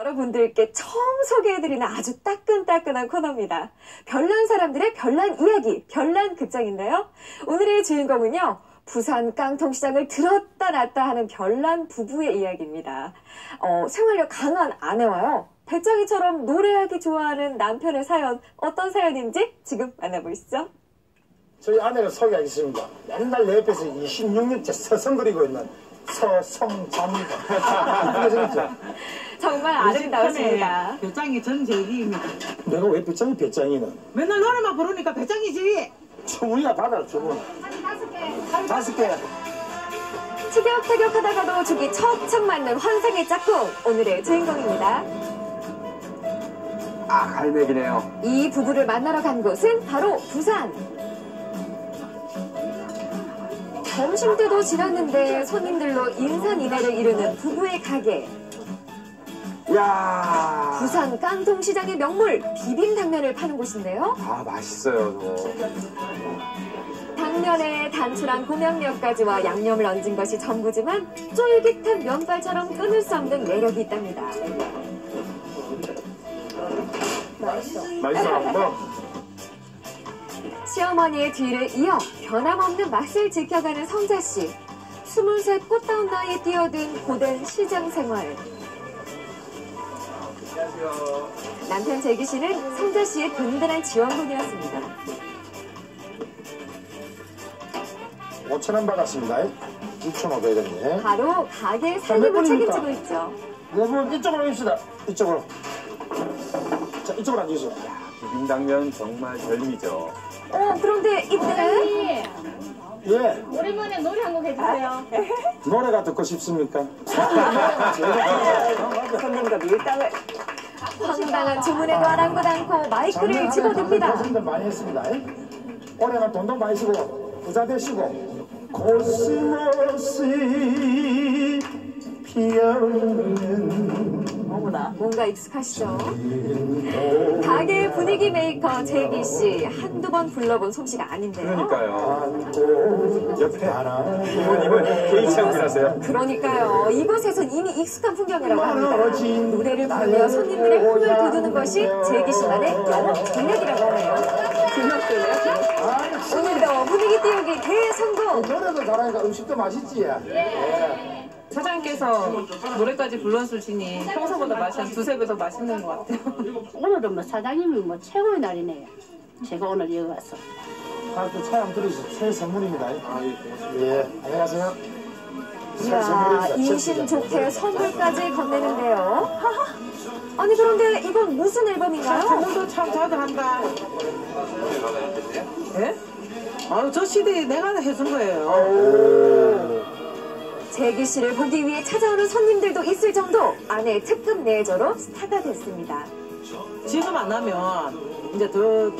여러분들께 처음 소개해드리는 아주 따끈따끈한 코너입니다. 별난 사람들의 별난 이야기, 별난 극장인데요. 오늘의 주인공은요. 부산 깡통시장을 들었다 놨다 하는 별난 부부의 이야기입니다. 어, 생활력 강한 아내와요. 배짱이처럼 노래하기 좋아하는 남편의 사연, 어떤 사연인지 지금 만나보시죠. 저희 아내를 소개하겠습니다. 맨날 내 옆에서 26년째 서성거리고 있는 생겼죠? 정말 아름다우십니다. 배짱이 전재기입니다. 내가 왜 배짱이 배짱이는? 맨날 노래만 부르니까 배짱이지. 주문이나 받아라, 주문. 다섯 개. 티격태격하다가도 죽이 척척 맞는 환상의 짝꿍, 오늘의 주인공입니다. 아, 갈매기네요. 이 부부를 만나러 간 곳은 바로 부산. 점심 때도 지났는데 손님들로 인산인해를 이루는 부부의 가게. 야 부산 깡통시장의 명물 비빔당면을 파는 곳인데요. 아, 맛있어요, 저거. 당면에 단출한 고명력까지와 양념을 얹은 것이 전부지만 쫄깃한 면발처럼 끊을 수 없는 매력이 있답니다. 맛있어, 뭐. 시어머니의 뒤를 이어 변함없는 맛을 지켜가는 성자씨. 스물셋 꽃다운 나이에 뛰어든 고된 시장 생활. 남편 재기 씨는 성자 씨의 든든한 지원군이었습니다. 5천 원 받았습니다. 6,500원이네. 바로 가게 살림을? 책임지고 있죠. 여러분, 이쪽으로 옵시다. 이쪽으로. 자, 이쪽으로 앉으세요. 비빔당면 정말 별미죠. 어, 그런데 이때는 예, 오랜만에 노래 한 곡 해주세요. 노래가 듣고 싶습니까? 손님과 밀당을 황당한 주문에도 아랑곳 않고 마이크를 집어듭니다. 고생들 많이 했습니다. 올해가 돈도 많이 쓰고 부자 되시고 코스모스 피 어있는 뭔가 익숙하시죠? 가게 분위기 메이커 재기 씨 한두 번 불러본 솜씨가 아닌데요. 그러니까요. 옆에 이모님은 개인 체험이라세요. 그러니까요. 이곳에선 이미 익숙한 풍경이라고 합니다. 노래를 부르며 손님들의 흥을 돋우는 것이 재기 씨만의 영업 전략이라고 하네요. 오늘도 분위기 띄우기 대성공! 노래도 잘하니까 음식도 맛있지 사장님께서 노래까지 불러주시니 평소보다 맛이 한 두세 배 더 맛있는 것 같아요. 오늘은 뭐 사장님이 뭐 최고의 날이네요. 제가 오늘 여기 와서. 다또 차양 들으시죠 새 선물입니다 예 안녕하세요 새 이야, 인심 좋게 선물까지 건네는데요. 아니, 그런데 이건 무슨 앨범인가요? 오늘도 참 자주 한다. 예? 아유, 저 CD 내가 해준 거예요. 재기 씨를 보기 위해 찾아오는 손님들도 있을 정도 아내의 특급 내조로 스타가 됐습니다. 지금 안 하면 이제 더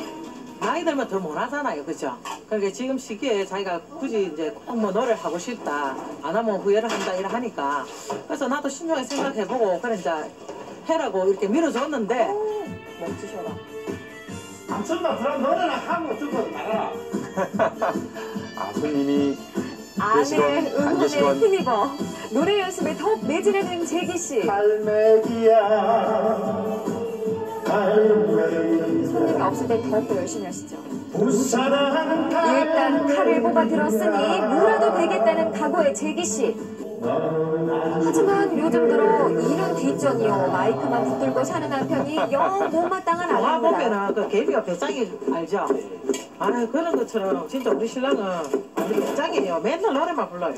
나이 들면 더 못하잖아요. 그죠? 그러니까 지금 시기에 자기가 굳이 이제 꼭 뭐 노래를 하고 싶다. 안 하면 후회를 한다. 이래 하니까. 그래서 나도 신중하게 생각해보고 그래 이제 해라고 이렇게 밀어줬는데 멋지셔라. 남천만 그럼 노래나 하고 듣고 나가라 아, 손님이 아내의 계시건, 안 응원에. 힘입어 노래 연습에 더욱 매진하는 재기 씨. 갈매기야 손님이 없을 때 더욱더 열심히 하시죠. 일단 칼을 뽑아 들었으니 뭐라도 되겠다는 각오의 재기 씨. 하지만 요즘 들어 일은 뒷전이요 마이크만 붙들고 사는 남편이 영 못마땅한 영화 아내입니다. 보면은 그 개비가 배짱이 알죠? 아 그런 것처럼 진짜 우리 신랑은 우리 배짱이에요. 맨날 노래만 불러요.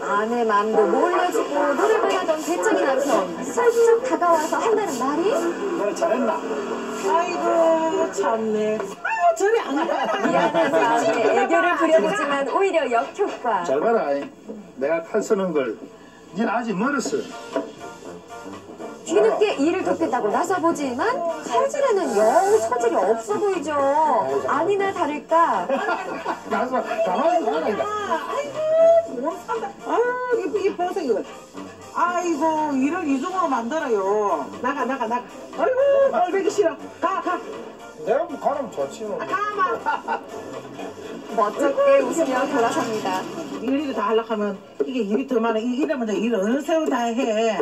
아내 마음도 몰라주고 노래를 하던 배짱이 남편 슬쩍 다가와서 한다는 말이 노래 잘했나? 아이고 참네. 아 저리 안 가라. 미안한 마음에 애교를 부려보지만 오히려 역효과 잘 봐라 내가 칼 쓰는 걸 니는 아직 멀었어 뒤늦게 일을 돕겠다고 나서보지만 칼질에는 영 소질이 없어 보이죠 아니나 다를까 가서 가만히 가라니까 못 산다. 아유 이, 이 보세요 이거. 아이고 일을 이중으로 만들어요. 나가 나가 나가. 아이고 꼴보기 싫어. 가 가. 내가 뭐 가라면 좋지 뭐 가만. 멋쩍게 웃으며 돌아섭니다 일일이 다 하려고 하면 이게 일이 더 많아. 이- 이러면 일 어느 세월 다 해.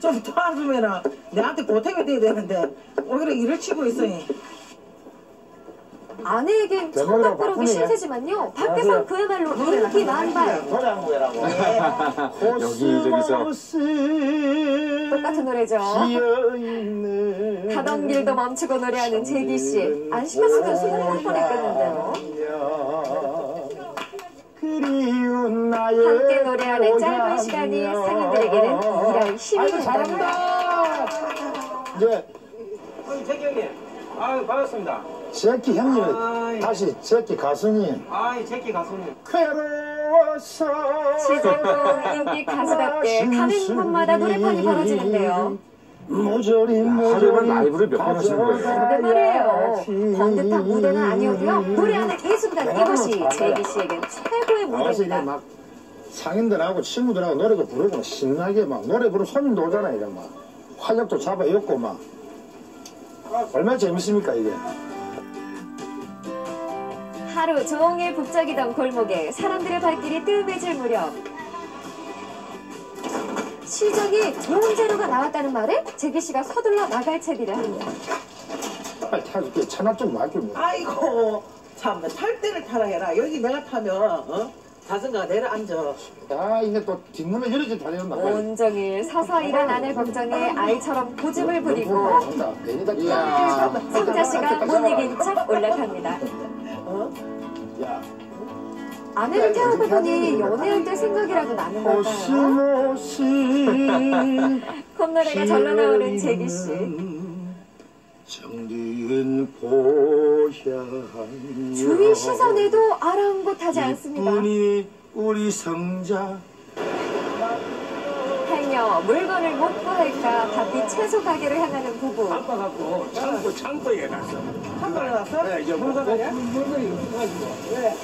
좀 도와주면은 내한테 보탬이 돼야 되는데 오히려 일을 치고 있으니 아내에겐 천박부르기 바쁘네. 신세지만요. 밖에선 그야말로 인기 만발. 노량구라고. 여기 저기서 똑같은 노래죠. 가던 길도 멈추고 노래하는 재기 씨. 안 시켰으면 숨을 뻔했겠는데요. 그리운 나의 함께 노래하는 짧은 시간이 상인들에게는 일할 힘이 된답니다. 재기 형님, 아유 반갑습니다. 제키 형님 아이. 다시 제키 가수님 아이 재기 가수님. 괴로워서 시즌도 인기 가수답게 가는 곳마다 노래판이 벌어지는데요. 모조리 하루만 라이브를 몇 번 하시는 거예요? 그러게 말이에요. 번듯한 무대는 아니어도요. 노래하는 이 순간 이것이 재기 씨에겐 최고의 무대입니다. 막 상인들하고 친구들하고 노래도 부르고 신나게 막 노래 부르면 손님도 오잖아요 이런 막 활력도 잡아 엮고 막 얼마나 재밌습니까 이게 하루 종일 북적이던 골목에 사람들의 발길이 뜸해질 무렵 시장에 좋은 재료가 나왔다는 말에 재기 씨가 서둘러 나갈 채비를 합니다. 빨리 타줄게 차나 좀 놔줘 뭐. 아이고 참 탈 때를 타라 해라 여기 내가 타면 어? 자전거가 내려앉아 아 이게 또 뒷문에 열어진 다녔나 온종일 서서 일한 아내 걱정에 아이처럼 고집을 부리고 이야 성자 씨가 못 이긴 척 올라갑니다. 야 아내를 태우고 보니 연애할 때 생각이라도 나는 걸까요? 오시오시 콧노래가 절로 나오는 재기 씨. 정든 고향 주위 시선에도 아랑곳하지 않습니다. 이쁜이 우리 성자 행여 물건을 못 구할까 바삐 채소 가게로 향하는 부부. 아빠 갖고 창고 창고에 갔어. 한번에 왔어? 네, 이제 물건을 물건이 가지고 왜?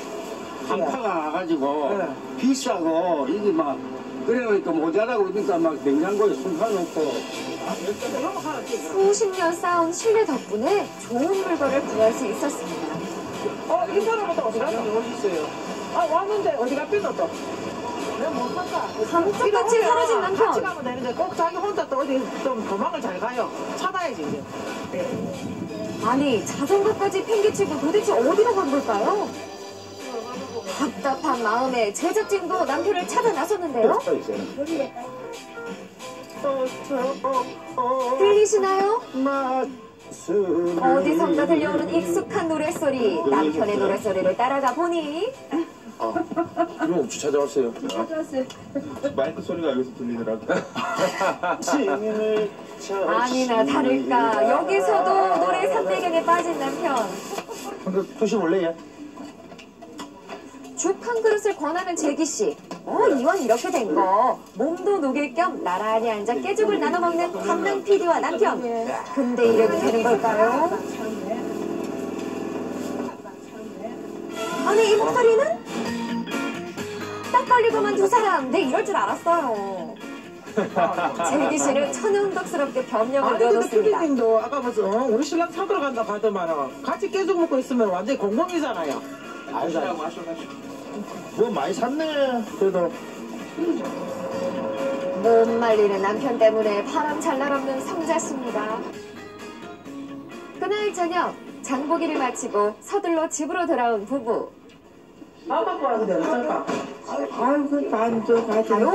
한파가 와가지고 네. 비싸고 이게 막 그래놓으니까 모자라고 그러니까 막 냉장고에 숨겨놓고 수십 년 쌓은 신뢰 덕분에 좋은 물건을 구할 수 있었습니다. 어? 이 사람은 또 어디 갔어? 어디 있어요? 아 왔는데 어디 갔겠노 또? 내가 못 봤다 감쪽같이 사라진 같이 남편. 가면 되는데 꼭 자기 혼자 또 어디 좀 도망을 잘 가요 찾아야지 이제 아니 자전거까지 팽개치고 도대체 어디로 간 걸까요? 답답한 마음에 제작진도 남편을 찾아 나섰는데요. 들리시나요? 어디선가 들려오는 익숙한 노랫소리. 남편의 노랫소리를 따라가 보니 이거 없이 찾아왔어요 마이크 소리가 여기서 들리더라고요. 아니나 다를까 여기서도 노래 산배경에 빠진 남편. 한번 드셔볼래요? 죽한 그릇을 권하는 재기 씨. 어 이왕 이렇게 된 거 몸도 녹일 겸 나란히 앉아 깨죽을 나눠 먹는 담당 PD와 남편. 근데 이래도 되는 걸까요? 아니 이 목소리는 딱 걸리고만 두 사람. 내 이럴 줄 알았어요. 재기 씨는 천연덕스럽게 변명을 아니 근데 넣어놓습니다. 피디님도 아까 무슨 어, 우리 신랑 찾으러 간다 하더만 같이 깨죽 먹고 있으면 완전히 공공이잖아요 아니다 뭐 많이 샀네 그래도 못 말리는 남편 때문에 바람 잘 날 없는 성자 씨입니다. 그날 저녁 장보기를 마치고 서둘러 집으로 돌아온 부부. 아이고 반도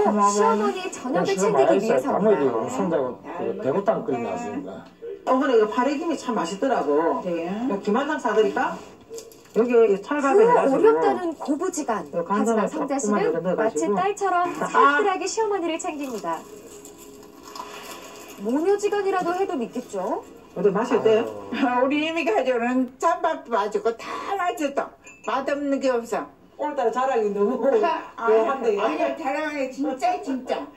고마워. 시어머니의 저녁을 챙기기 했어요 아무래도 위해서입니다. 손자고 그 대구탕 끓여 놨으니까 어머니 이거 파래김이 참 맛있더라고 네. 김한장 사드릴까? 여기 찰밥에 그 어렵다는 고부지간. 어, 하지만 성자 씨는 마치. 딸처럼 살뜰하게 시어머니를 챙깁니다. 모녀지간이라도 해도 믿겠죠? 어때 맛이 어때요? 우리 이미 가져오는 짬밥도 맞고 다 맞았다. 맛없는 게 없어. 오늘따라 자랑이 너무 묘한데 아니 자랑하게 진짜 진짜.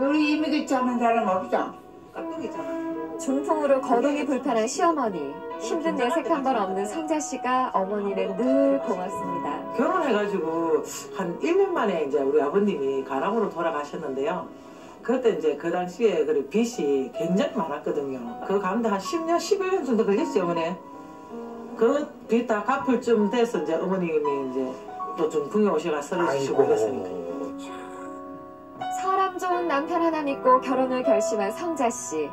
우리 이미 그처럼 사람 없어. 깍두기잖아 중풍으로 거동이 불편한 시어머니. 힘든 내색 한 번 없는 성자 씨가 어머니는 늘 고맙습니다. 결혼해가지고 한 1년 만에 이제 우리 아버님이 가랑으로 돌아가셨는데요. 그때 이제 그 당시에 그 빚이 굉장히 많았거든요. 그 가운데 한 10년, 11년 정도 걸렸어요, 어머니. 그빚다 갚을 쯤 돼서 이제 어머님이 이제 또 중풍에 오셔가 서를 주시고 그랬으니까. 사람 좋은 남편 하나 믿고 결혼을 결심한 성자 씨.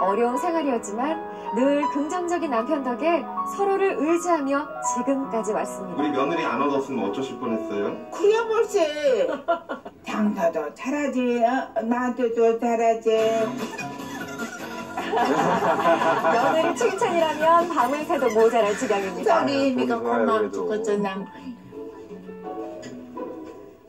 어려운 생활이었지만 늘 긍정적인 남편 덕에 서로를 의지하며 지금까지 왔습니다. 우리 며느리 안 얻었으면 어쩌실 뻔했어요? 그야 뭘세 장사도 잘하지 어? 나한테도 잘하지 며느리 칭찬이라면 밤을 새도 모자랄 지경입니다. 우리 미가 보기 좋아요, 고마워. 죽겠잖아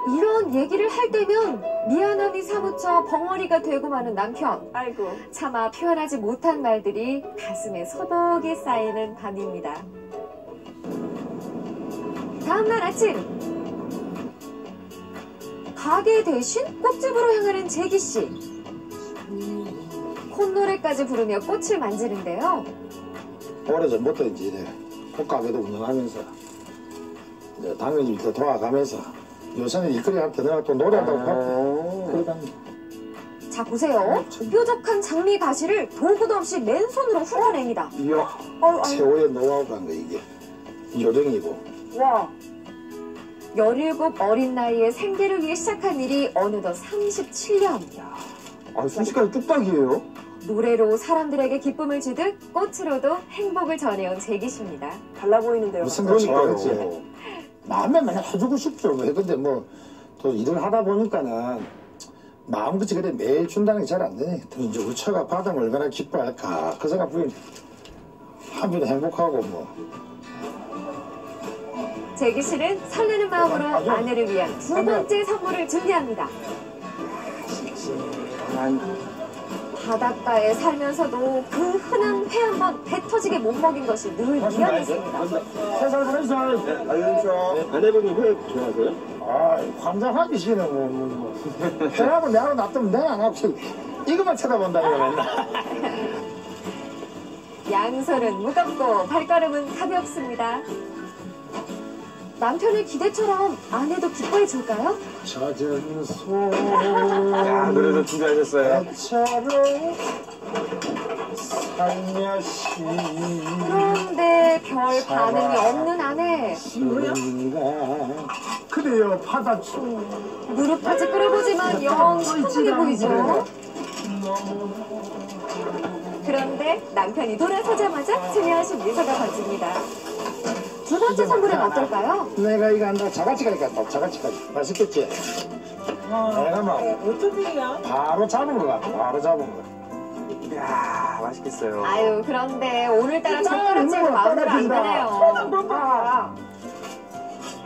이런 얘기를 할 때면 미안함이 사무쳐 벙어리가 되고 마는 남편. 아이고. 차마 표현하지 못한 말들이 가슴에 소복이 쌓이는 밤입니다. 다음날 아침 가게 대신 꽃집으로 향하는 재기 씨. 콧노래까지 부르며 꽃을 만지는데요. 오래전부터 이제 꽃가게도 운영하면서 이제 당연히 이렇게 도와가면서 요새는 일거리 한테 내가 또 노래한다고 바쁘 그러다 자 보세요. 뾰족한 장미 가시를 도구도 없이 맨손으로 훑어냅니다. 이야 아유, 세월의 노하우가 거 이게 요령이고 와. 17 어린 나이에 생계를 위해 시작한 일이 어느덧 37년. 아, 순식간에 뚝딱이에요? 노래로 사람들에게 기쁨을 주듯 꽃으로도 행복을 전해온 재기씨입니다. 달라 보이는데요. 무슨 거 좋아하겠지 마음에 맨날 해주고 싶죠. 뭐 근데 뭐 또 일을 하다 보니까는 마음같이 그래 매일 준다는 게 잘 안 되네. 또 이제 우처가 받으면 얼마나 기뻐할까. 그 생각 보니 한편 행복하고 뭐. 재기 씨는 설레는 마음으로 아내를 위한 두 번째 선물을 준비합니다. 바닷가에 살면서도 그 흔한 회 한 번 배 터지게 못 먹인 것이 늘 미안했습니다. 세살 보내서 알려주셔. 아내분이 회 좋아하세요? 아 환장하기 싫어 뭐, 뭐, 뭐. 회하고 내하고 놔두면 내가 안 하고 이것만 쳐다본다 이거 맨날 양손은 무겁고 발걸음은 가볍습니다. 남편의 기대처럼 아내도 기뻐해 줄까요? 젖은 손 야, 노래도 준비하셨어요? 그런데 별 반응이 없는 아내. 누군가 그래요 바다춤 무릎까지 끌어보지만 영 시큰하게 보이죠? 그런데 남편이 돌아서자마자 스며하신 미소가 번집니다. 두 번째 선물은 어떨까요? 내가 이거 한다 자갈치까지 갔다 자갈치까지 맛있겠지? 내가 막 어쩐 일이야? 바로 잡은 거 같아 바로 잡은 거 이야, 맛있겠어요. 아유 그런데 오늘따라 젓가락질도 마음대로 안 되네요.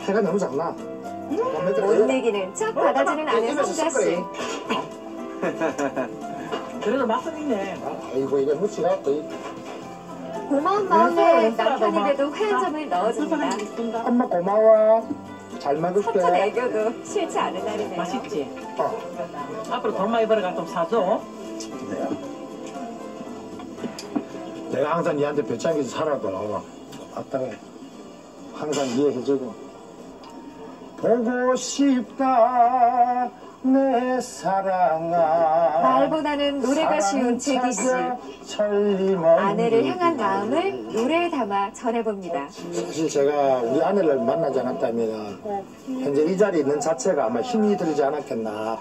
해가 너무 작나? 못 이기는 척 받아주는 아내 성자씨. 그래도 맛은 있네. 아이고 이거 무치가 또 고마운 마음에 남편입에도 회한 점을 넣어줍니다. 엄마 고마워 잘 먹을게 애교도 싫지 않은 날이네요. 맛있지? 어. 앞으로 돈 많이 벌어가 좀 사줘. 내가 항상 니한테 배짱기서 살아도 고맙다고 항상 이해해주고 보고 싶다 내 사랑아. 말보다는 노래가 쉬운 재기 씨. 아내를 향한 마음을 노래에 담아 전해봅니다. 사실 제가 우리 아내를 만나지 않았다면 현재 이 자리에 있는 자체가 아마 힘이 들지 않았겠나.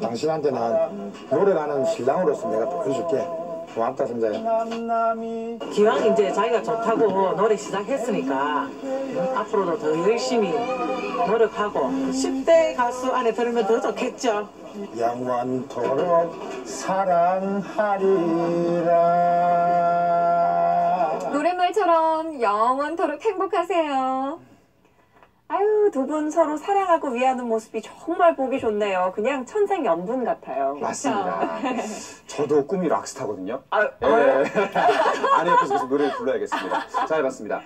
당신한테는 노래가는 신랑으로서 내가 보여줄게. 고맙다 성자야. 기왕 이제 자기가 좋다고 노래 시작했으니까 앞으로도 더 열심히 노력하고 10대 가수 안에 들으면 더 좋겠죠. 영원토록 사랑하리라 노랫말처럼 영원토록 행복하세요. 아유, 두 분 서로 사랑하고 위하는 모습이 정말 보기 좋네요. 그냥 천생연분 같아요. 맞습니다. 저도 꿈이 락스타거든요. 아, 예. 아내 옆에서 계속 노래를 불러야겠습니다. 잘 봤습니다.